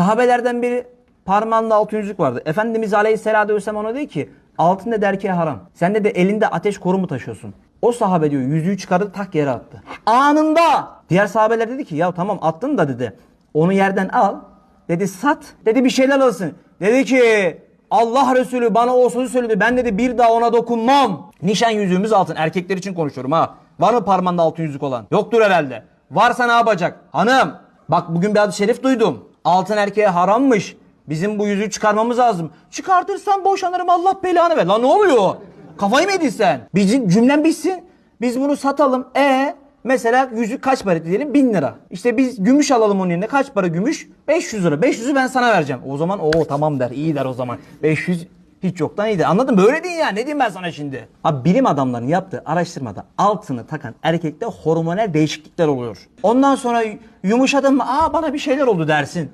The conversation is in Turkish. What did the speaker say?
Sahabelerden biri parmağında altın yüzük vardı. Efendimiz Aleyhisselatü Vesselam ona dedi ki altın dedi erkeğe haram. Sen de elinde ateş korumu taşıyorsun. O sahabe diyor yüzüğü çıkardı tak yere attı. Anında diğer sahabeler dedi ki ya tamam attın da dedi. Onu yerden al. Dedi sat. Dedi bir şeyler alsın. Dedi ki Allah Resulü bana o sözü söyledi. Ben dedi bir daha ona dokunmam. Nişan yüzüğümüz altın. Erkekler için konuşuyorum ha. Var mı parmağında altın yüzük olan? Yoktur herhalde. Varsa ne yapacak? Hanım bak bugün bir hadis-i şerif duydum. Altın erkeğe harammış. Bizim bu yüzüğü çıkarmamız lazım. Çıkartırsan boşanırım Allah belanı ver. Lan ne oluyor? Kafayı mı yedin sen? Bizim cümlem bitsin. Biz bunu satalım. E mesela yüzük kaç para diyelim? 1000 lira. İşte biz gümüş alalım onun yerine. Kaç para gümüş? 500 lira. 500'ü ben sana vereceğim. O zaman o tamam der. iyi der o zaman. 500 hiç yoktan iyidir. Anladın mı? Böyle değil ya. Ne diyeyim ben sana şimdi? Abi bilim adamlarının yaptığı araştırmada altını takan erkekte hormonal değişiklikler oluyor. Ondan sonra yumuşadın mı? Aa bana bir şeyler oldu dersin.